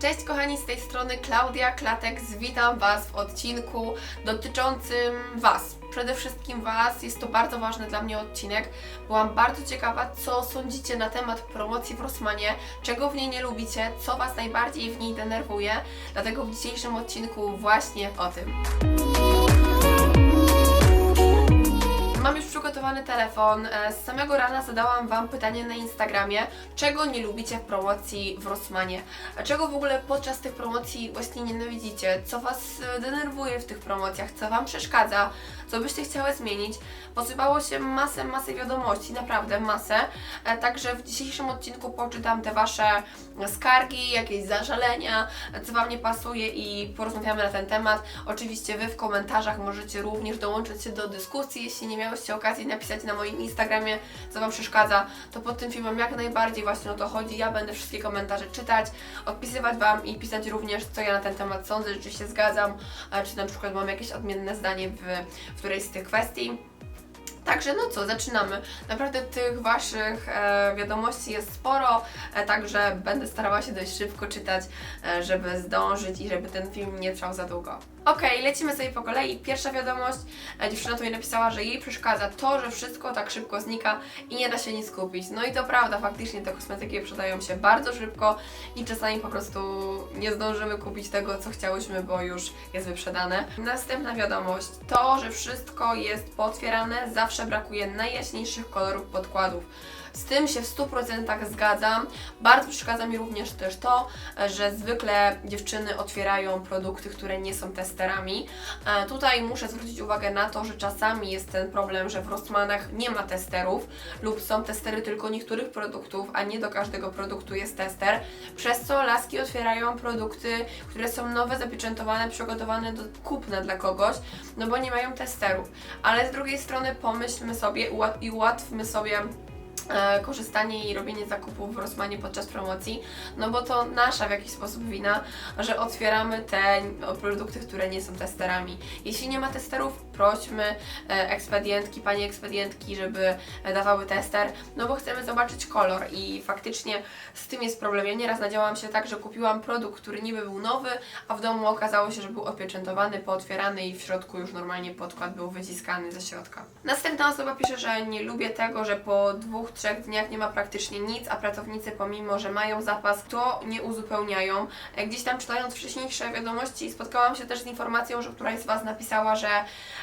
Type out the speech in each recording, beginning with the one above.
Cześć kochani, z tej strony Klaudia Klatek. Witam Was w odcinku dotyczącym Was. Przede wszystkim Was, jest to bardzo ważny dla mnie odcinek. Byłam bardzo ciekawa, co sądzicie na temat promocji w Rossmanie, czego w niej nie lubicie, co Was najbardziej w niej denerwuje. Dlatego w dzisiejszym odcinku właśnie o tym. Telefon. E, Z samego rana zadałam Wam pytanie na Instagramie, czego nie lubicie w promocji w Rossmanie? A czego w ogóle podczas tych promocji właśnie nienawidzicie? Co Was e, denerwuje w tych promocjach? Co Wam przeszkadza? Co byście chciały zmienić? Posypało się masę, masę wiadomości, naprawdę masę. E, Także w dzisiejszym odcinku poczytam te Wasze skargi, jakieś zażalenia, co Wam nie pasuje i porozmawiamy na ten temat. Oczywiście Wy w komentarzach możecie również dołączyć się do dyskusji, jeśli nie miałyście okazji napisać na moim Instagramie, co Wam przeszkadza, to pod tym filmem jak najbardziej właśnie o to chodzi. Ja będę wszystkie komentarze czytać, odpisywać Wam i pisać również, co ja na ten temat sądzę, czy się zgadzam, czy na przykład mam jakieś odmienne zdanie w którejś z tych kwestii. Także no co, zaczynamy. Naprawdę tych Waszych e, wiadomości jest sporo, e, także będę starała się dość szybko czytać, e, żeby zdążyć i żeby ten film nie trwał za długo. Okej, lecimy sobie po kolei. Pierwsza wiadomość, e, dziewczyna tu mi napisała, że jej przeszkadza to, że wszystko tak szybko znika i nie da się nic kupić. No i to prawda, faktycznie te kosmetyki sprzedają się bardzo szybko i czasami po prostu nie zdążymy kupić tego, co chciałyśmy, bo już jest wyprzedane. Następna wiadomość, to, że wszystko jest potwierane, zawsze brakuje najjaśniejszych kolorów podkładów. Z tym się w 100% zgadzam. Bardzo przeszkadza mi również też to, że zwykle dziewczyny otwierają produkty, które nie są testerami. E, Tutaj muszę zwrócić uwagę na to, że czasami jest ten problem, że w Rossmanach nie ma testerów lub są testery tylko niektórych produktów, a nie do każdego produktu jest tester, przez co laski otwierają produkty, które są nowe, zapieczętowane, przygotowane do kupna dla kogoś, no bo nie mają testerów. Ale z drugiej strony pomyślmy sobie i ułatwmy sobie korzystanie i robienie zakupów w Rossmanie podczas promocji, no bo to nasza w jakiś sposób wina, że otwieramy te produkty, które nie są testerami. Jeśli nie ma testerów, prośmy e, ekspedientki, pani ekspedientki, żeby e, dawały tester, no bo chcemy zobaczyć kolor i faktycznie z tym jest problem. Ja nieraz nadziałam się tak, że kupiłam produkt, który niby był nowy, a w domu okazało się, że był opieczętowany, pootwierany i w środku już normalnie podkład był wyciskany ze środka. Następna osoba pisze, że nie lubię tego, że po dwóch, trzech dniach nie ma praktycznie nic, a pracownicy pomimo, że mają zapas, to nie uzupełniają. E, Gdzieś tam czytając wcześniejsze wiadomości spotkałam się też z informacją, że któraś z Was napisała, że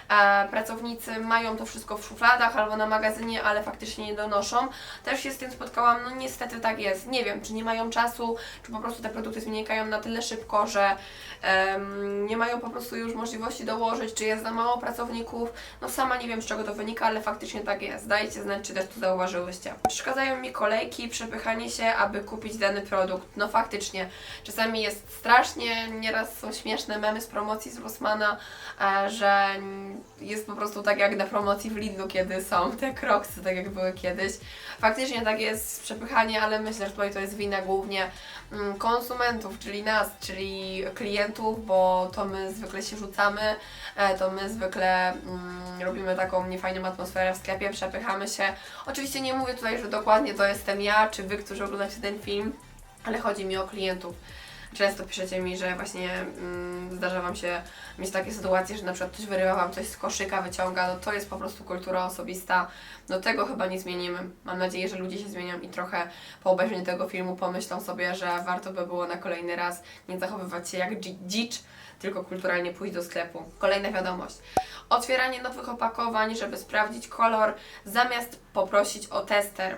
e, pracownicy mają to wszystko w szufladach albo na magazynie, ale faktycznie nie donoszą. Też się z tym spotkałam, no niestety tak jest. Nie wiem, czy nie mają czasu, czy po prostu te produkty znikają na tyle szybko, że em, nie mają po prostu już możliwości dołożyć, czy jest za mało pracowników. No sama nie wiem, z czego to wynika, ale faktycznie tak jest. Dajcie znać, czy też to zauważyłyście. Przeszkadzają mi kolejki, przepychanie się, aby kupić dany produkt. No faktycznie, czasami jest strasznie, nieraz są śmieszne memy z promocji z Rossmana, e, że jest po prostu tak jak na promocji w Lidlu, kiedy są te kroksy, tak jak były kiedyś. Faktycznie tak jest przepychanie, ale myślę, że tutaj to jest wina głównie mm, konsumentów, czyli nas, czyli klientów, bo to my zwykle się rzucamy, e, to my zwykle mm, robimy taką niefajną atmosferę w sklepie, przepychamy się. Oczywiście nie mówię tutaj, że dokładnie to jestem ja, czy wy, którzy oglądacie ten film, ale chodzi mi o klientów. Często piszecie mi, że właśnie mm, zdarza Wam się mieć takie sytuacje, że na przykład ktoś wyrywa Wam coś z koszyka, wyciąga, no to jest po prostu kultura osobista. No tego chyba nie zmienimy. Mam nadzieję, że ludzie się zmienią i trochę po obejrzeniu tego filmu pomyślą sobie, że warto by było na kolejny raz nie zachowywać się jak dzi- dzicz, tylko kulturalnie pójść do sklepu. Kolejna wiadomość. Otwieranie nowych opakowań, żeby sprawdzić kolor, zamiast poprosić o tester.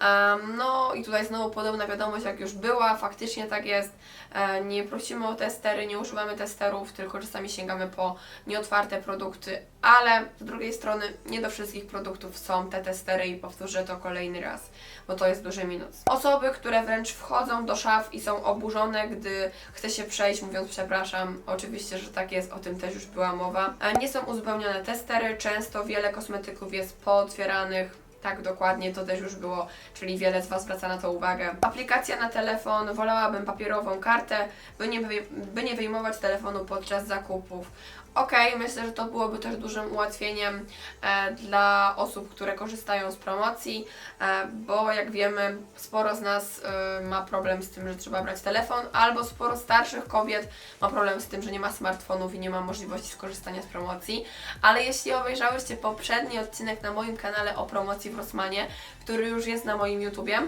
Em, no i tutaj znowu podobna wiadomość, jak już była, faktycznie tak jest. E, nie prosimy o testery, nie używamy testerów, tylko czasami sięgamy po nieotwarte produkty, ale z drugiej strony nie do wszystkich produktów są te testery i powtórzę to kolejny raz, bo to jest duży minus. Osoby, które wręcz wchodzą do szaf i są oburzone, gdy chce się przejść, mówiąc przepraszam, oczywiście, że tak jest, o tym też już była mowa. E, nie są uzupełnione testery, często wiele kosmetyków jest pootwieranych, tak, dokładnie, to też już było, czyli wiele z Was zwraca na to uwagę. Aplikacja na telefon, wolałabym papierową kartę, by nie, by nie wyjmować telefonu podczas zakupów. Okej, myślę, że to byłoby też dużym ułatwieniem e, dla osób, które korzystają z promocji, e, bo jak wiemy, sporo z nas e, ma problem z tym, że trzeba brać telefon, albo sporo starszych kobiet ma problem z tym, że nie ma smartfonów i nie ma możliwości skorzystania z promocji. Ale jeśli obejrzałyście poprzedni odcinek na moim kanale o promocji w Rossmanie, który już jest na moim YouTubie,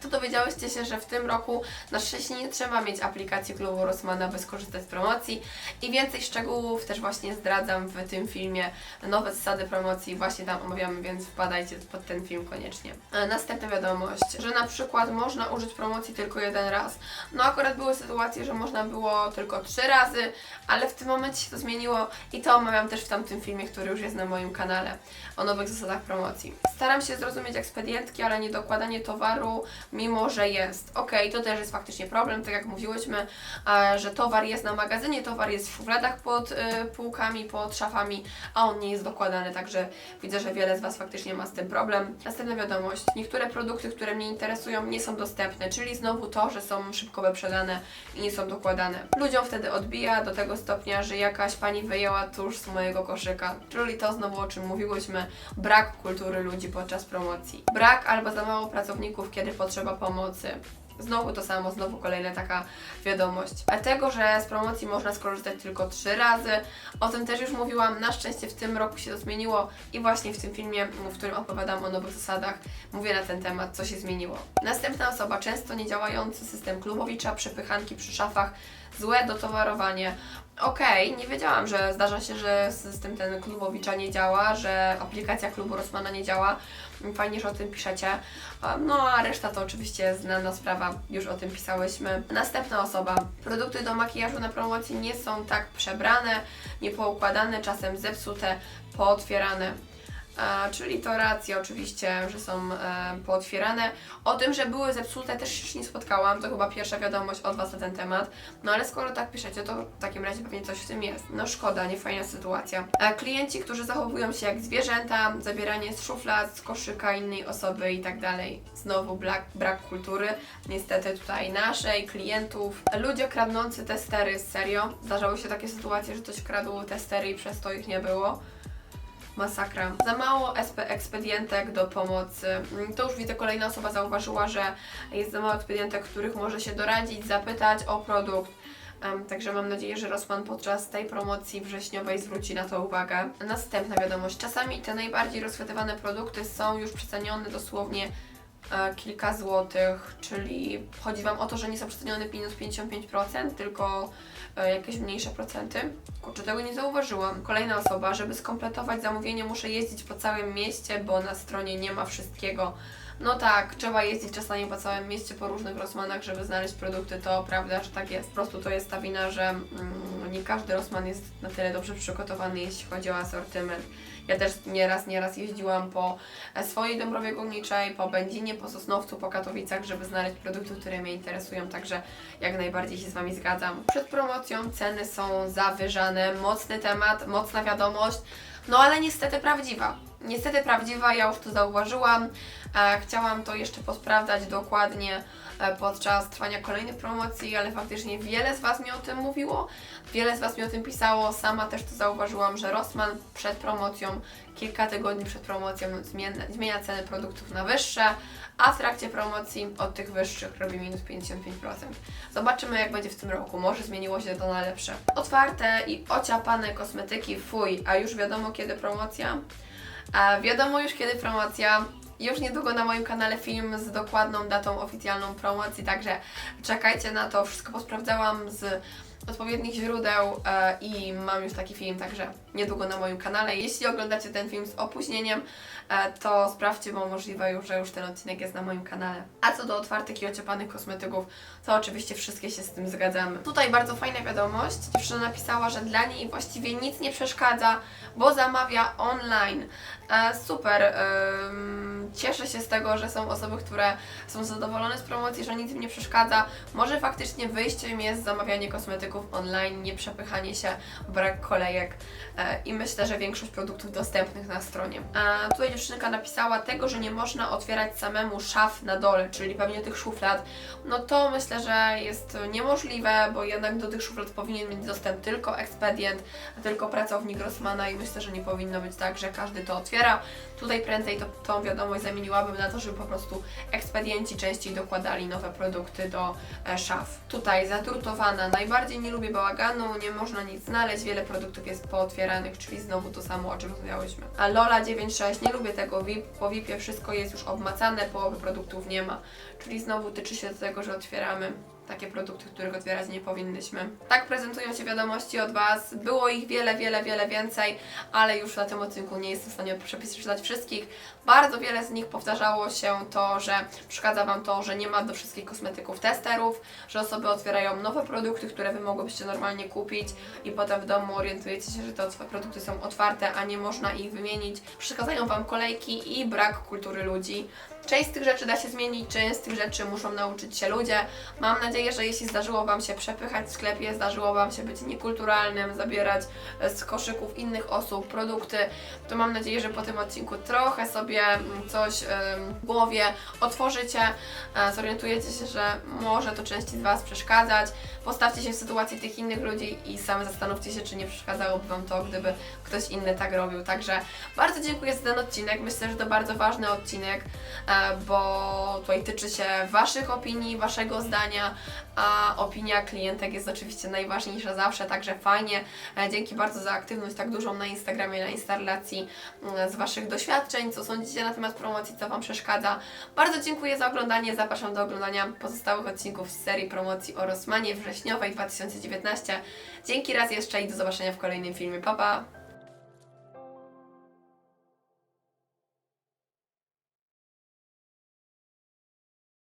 to dowiedziałyście się, że w tym roku na szczęście nie trzeba mieć aplikacji klubu Rossmana, by skorzystać z promocji i więcej szczegółów też właśnie zdradzam w tym filmie. Nowe zasady promocji właśnie tam omawiamy, więc wpadajcie pod ten film koniecznie. E, Następna wiadomość, że na przykład można użyć promocji tylko jeden raz. No akurat były sytuacje, że można było tylko trzy razy, ale w tym momencie się to zmieniło i to omawiam też w tamtym filmie, który już jest na moim kanale o nowych zasadach promocji. Staram się zrozumieć ekspedientki, ale nie dokładanie towaru mimo że jest. Okej, to też jest faktycznie problem, tak jak mówiłyśmy, że towar jest na magazynie, towar jest w szufladach pod e, półkami, pod szafami, a on nie jest dokładany, także widzę, że wiele z Was faktycznie ma z tym problem. Następna wiadomość. Niektóre produkty, które mnie interesują, nie są dostępne, czyli znowu to, że są szybko wyprzedane i nie są dokładane. Ludziom wtedy odbija do tego stopnia, że jakaś pani wyjęła tuż z mojego koszyka, czyli to znowu o czym mówiłyśmy, brak kultury ludzi podczas promocji. Brak albo za mało pracowników, kiedy potrzeba pomocy. Znowu to samo, znowu kolejna taka wiadomość. A tego, że z promocji można skorzystać tylko trzy razy, o tym też już mówiłam. Na szczęście w tym roku się to zmieniło i właśnie w tym filmie, w którym opowiadam o nowych zasadach, mówię na ten temat, co się zmieniło. Następna osoba, często niedziałający system klubowicza, przepychanki przy szafach, złe dotowarowanie. Okej, nie wiedziałam, że zdarza się, że system ten klubowicza nie działa, że aplikacja klubu Rossmana nie działa. Fajnie, że o tym piszecie. No a reszta to oczywiście znana sprawa, już o tym pisałyśmy. Następna osoba. Produkty do makijażu na promocji nie są tak przebrane, niepoukładane, czasem zepsute, pootwierane. Czyli to racje oczywiście, że są e, pootwierane. O tym, że były zepsute też się nie spotkałam, to chyba pierwsza wiadomość od Was na ten temat. No ale skoro tak piszecie, to w takim razie pewnie coś w tym jest. No szkoda, niefajna sytuacja. E, klienci, którzy zachowują się jak zwierzęta, zabieranie z szuflad, z koszyka innej osoby i tak dalej. Znowu brak, brak kultury, niestety tutaj naszej, klientów. Ludzie kradnący testery, serio. Zdarzały się takie sytuacje, że ktoś kradł testery i przez to ich nie było. Masakra. Za mało SP ekspedientek do pomocy. Mm, To już widzę, kolejna osoba zauważyła, że jest za mało ekspedientek, których może się doradzić, zapytać o produkt. Em, także mam nadzieję, że Rosman podczas tej promocji wrześniowej zwróci na to uwagę. Następna wiadomość. Czasami te najbardziej rozchwytywane produkty są już przecenione dosłownie kilka złotych, czyli chodzi Wam o to, że nie są przecenione minus 55%, tylko e, jakieś mniejsze procenty. Kurczę, tego nie zauważyłam. Kolejna osoba, żeby skompletować zamówienie muszę jeździć po całym mieście, bo na stronie nie ma wszystkiego. No tak, trzeba jeździć czasami po całym mieście, po różnych Rossmanach, żeby znaleźć produkty, to prawda, że tak jest. Po prostu to jest ta wina, że mm, nie każdy Rossman jest na tyle dobrze przygotowany, jeśli chodzi o asortyment. Ja też nieraz, nieraz jeździłam po swojej Dąbrowie Górniczej, po Będzinie, po Sosnowcu, po Katowicach, żeby znaleźć produkty, które mnie interesują, także jak najbardziej się z Wami zgadzam. Przed promocją ceny są zawyżane, mocny temat, mocna wiadomość, no ale niestety prawdziwa. Niestety prawdziwa, ja już to zauważyłam. E, chciałam to jeszcze posprawdzać dokładnie e, podczas trwania kolejnych promocji, ale faktycznie wiele z Was mi o tym mówiło, wiele z Was mi o tym pisało. Sama też to zauważyłam, że Rossmann przed promocją, kilka tygodni przed promocją zmienia, zmienia ceny produktów na wyższe, a w trakcie promocji od tych wyższych robi minus 55%. Zobaczymy jak będzie w tym roku, może zmieniło się to na lepsze. Otwarte i ociapane kosmetyki, fuj, a już wiadomo kiedy promocja? A wiadomo już kiedy promocja. Już niedługo na moim kanale film z dokładną datą oficjalną promocji, także czekajcie na to. Wszystko posprawdzałam z odpowiednich źródeł e, i mam już taki film, także niedługo na moim kanale. Jeśli oglądacie ten film z opóźnieniem, e, to sprawdźcie, bo możliwe już, że już ten odcinek jest na moim kanale. A co do otwartych i ociepanych kosmetyków, to oczywiście wszystkie się z tym zgadzamy. Tutaj bardzo fajna wiadomość. Dziewczyna napisała, że dla niej właściwie nic nie przeszkadza, bo zamawia online. E, super. ym, cieszę się z tego, że są osoby, które są zadowolone z promocji, że nic im nie przeszkadza. Może faktycznie wyjściem jest zamawianie kosmetyków online, nie przepychanie się, brak kolejek e, i myślę, że większość produktów dostępnych na stronie. A tutaj dziewczynka napisała tego, że nie można otwierać samemu szaf na dole, czyli pewnie tych szuflad. No to myślę, że jest niemożliwe, bo jednak do tych szuflad powinien mieć dostęp tylko ekspedient, tylko pracownik Rossmana i myślę, że nie powinno być tak, że każdy to otwiera. Tutaj prędzej to, tą wiadomość zamieniłabym na to, żeby po prostu ekspedienci częściej dokładali nowe produkty do e, szaf. Tutaj zadrutowana, najbardziej nie lubię bałaganu, nie można nic znaleźć, wiele produktów jest pootwieranych, czyli znowu to samo, o czym rozmawiałyśmy. A Lola 9.6, nie lubię tego VIP, po VIPie wszystko jest już obmacane, połowy produktów nie ma, czyli znowu tyczy się do tego, że otwieramy takie produkty, których otwierać nie powinnyśmy. Tak prezentują się wiadomości od Was. Było ich wiele, wiele, wiele więcej, ale już na tym odcinku nie jestem w stanie przepisać wszystkich. Bardzo wiele z nich powtarzało się to, że przeszkadza Wam to, że nie ma do wszystkich kosmetyków testerów, że osoby otwierają nowe produkty, które Wy mogłybyście normalnie kupić i potem w domu orientujecie się, że te produkty są otwarte, a nie można ich wymienić. Przeszkadzają Wam kolejki i brak kultury ludzi. Część z tych rzeczy da się zmienić, część z tych rzeczy muszą nauczyć się ludzie. Mam nadzieję, że jeśli zdarzyło Wam się przepychać w sklepie, zdarzyło Wam się być niekulturalnym, zabierać e, z koszyków innych osób produkty, to mam nadzieję, że po tym odcinku trochę sobie mm, coś w głowie otworzycie, e, zorientujecie się, że może to części z Was przeszkadzać. Postawcie się w sytuacji tych innych ludzi i sami zastanówcie się, czy nie przeszkadzałoby Wam to, gdyby ktoś inny tak robił. Także bardzo dziękuję za ten odcinek. Myślę, że to bardzo ważny odcinek, e, bo tutaj tyczy się Waszych opinii, Waszego zdania, a opinia klientek jest oczywiście najważniejsza zawsze, także fajnie. E, Dzięki bardzo za aktywność tak dużą na Instagramie, na Instarlacji mm, z Waszych doświadczeń, co sądzicie na temat promocji, co Wam przeszkadza. Bardzo dziękuję za oglądanie, zapraszam do oglądania pozostałych odcinków z serii promocji o Rosmanie wrześniowej 2019. Dzięki raz jeszcze i do zobaczenia w kolejnym filmie. Pa, pa!